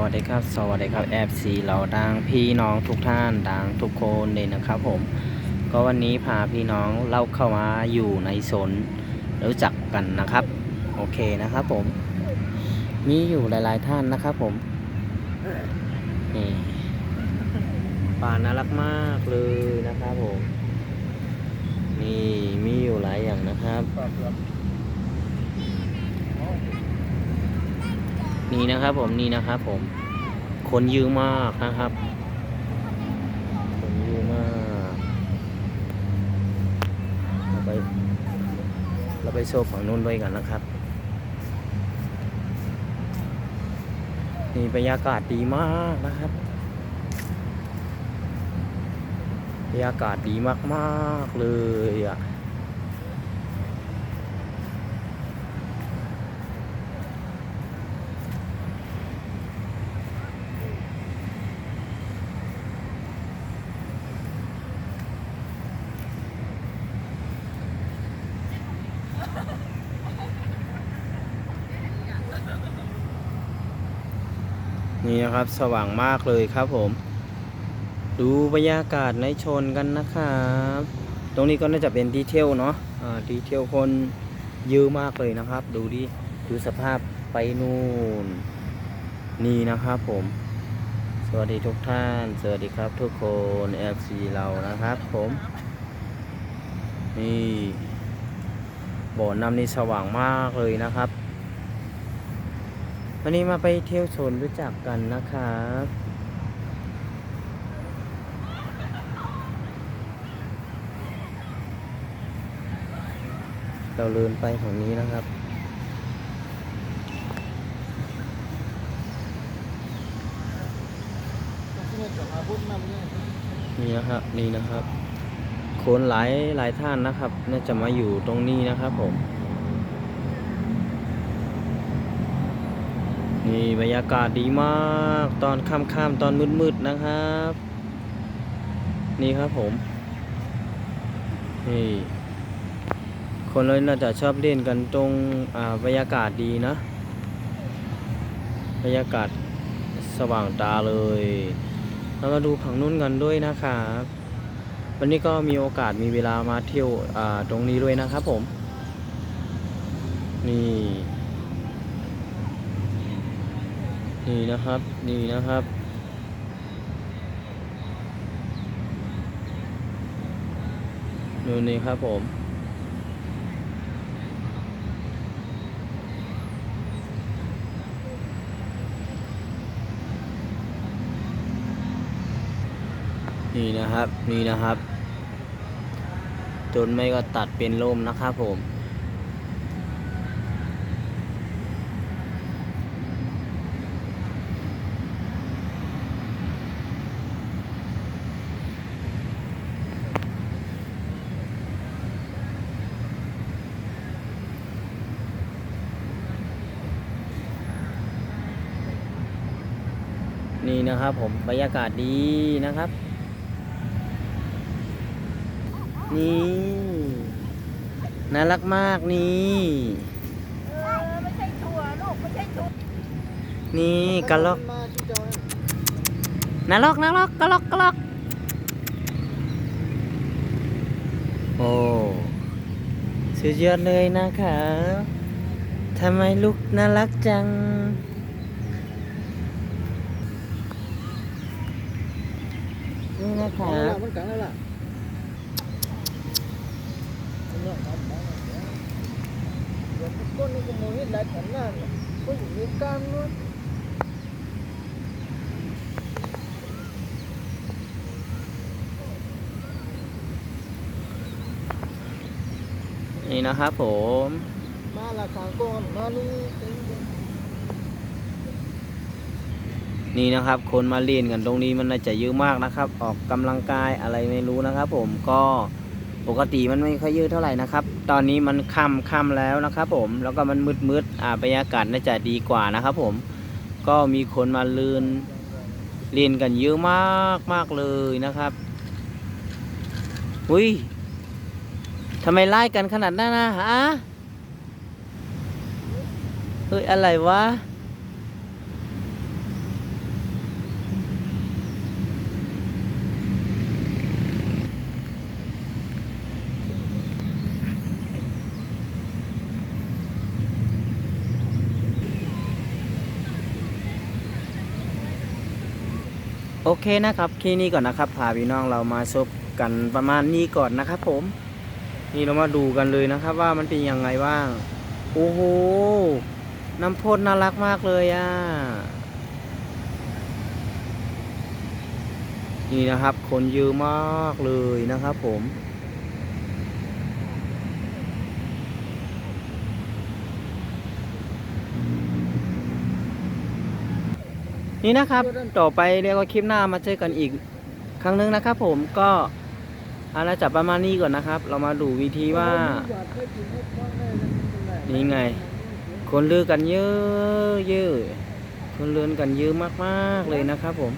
วัสดีครับ สวัสดีครับแอฟซีเราดังพี่น้องทุกท่านดังทุกคนเลยนะครับผม ก็วันนี้พาพี่น้องเล่าเข้ามาอยู่ในสนรู้จักกันนะครับ โอเคนะครับผม มีอยู่หลาย ๆ ท่านนะครับผมนี่ป่าน่ารักมากเลยนะครับผมนี่มีอยู่หลายอย่างนะครับ นี่นะครับผมนี่นะครับผม คนยอะมากนะครับ คนยอะมากเราไปเราไปโซฟฝั่งนู้นด้วยกันนะครับ นี่บรรยากาศดีมากนะครับบรรยากาศดีมากๆเลยอะ นี่นะครับสว่างมากเลยครับผม ดูบรรยากาศในชนกันนะครับ ตรงนี้ก็น่าจะเป็นดีเทลเนาะอ่าดีเทลคนเยอะมากเลยนะครับ ดูดิดูสภาพไปนู่น นี่นะครับผม สวัสดีทุกท่าน สวัสดีครับทุกคน FC เรานะครับผมนี่บ่อน้ำนี่สว่างมากเลยนะครับ วันนี้มาไปเที่ยวชนรู้จักกันนะครับเราเดินไปฝั่งนี้นะครับ นี่นะครับ นี่นะครับ คนหลายหลายท่านนะครับ น่าจะมาอยู่ตรงนี้นะครับผม นี่บรรยากาศดีมากตอนค่ำๆตอนมืดๆนะครับ นี่ครับผมนี่คนเลยน่าจะชอบเล่นกันตรงอ่าบรรยากาศดีนะบรรยากาศสว่างตาเลยเรามาดูผังนู้นกันด้วยนะครับวันนี้ก็มีโอกาสมีเวลามาเที่ยวอ่าตรงนี้ด้วยนะครับผม นี่ นี่นะครับ นี่นะครับ ดูนี่ครับผม นี่นะครับ นี่นะครับ จนไม่ก็ตัดเป็นร่มนะครับผม นี่นะครับผมบรรยากาศดีนะครับ นี่น่ารักมากนี่เออไม่ใช่ถั่วลูกไม่ใช่ถั่วนี่กระลอกน่ารักน่ารักกระลอกกระลอกโอ้สุดยอดเลยนะคะทำไมลูกน่ารักจัง นี่นะคะมันกันแล้วล่ะเดี๋ยวก้นนี่ก็มองเห็นหลายแผ่นหน้าเนี่ยก็อยู่ในกลางนู้นนี่นะครับผม มาละขางก้อนมานี่ นี่นะครับ คนมาเล่นกันตรงนี้มันน่าจะเยอะมากนะครับ ออกกำลังกายอะไรไม่รู้นะครับ ผมก็ปกติมันไม่ค่อยเยอะเท่าไหร่นะครับ ตอนนี้มันค่ำค่ำแล้วนะครับ ผมแล้วก็มันมืดมืดอ่าบรรยากาศน่าจะดีกว่านะครับ ผมก็มีคนมาเล่นเล่นกันเยอะมากมากเลยนะครับอุ้ยทำไมไล่กันขนาดนั้นนะฮะเฮ้ยอะไรวะ โอเคนะครับแค่นี้ก่อนนะครับพาพี่น้องเรามาชบกันประมาณนี้ก่อนนะครับ ผม นี่เรามาดูกันเลยนะครับ ว่ามันเป็นยังไงบ้างโอ้โหน้ำพ่นน่ารักมากเลยอะนี่นะครับ คนเยอะมากเลยนะครับ ผม นี่นะครับต่อไปเรียกว่าคลิปหน้ามาเจอกันอีก ครั้งนึงนะครับ ผมก็อาณาจับประมาณนี้ก่อนนะครับ เรามาดูวิธีว่า นี่ไง คนลือกันเยอะเยอะคนเลือนกันเยอะมากๆเลยนะครับผม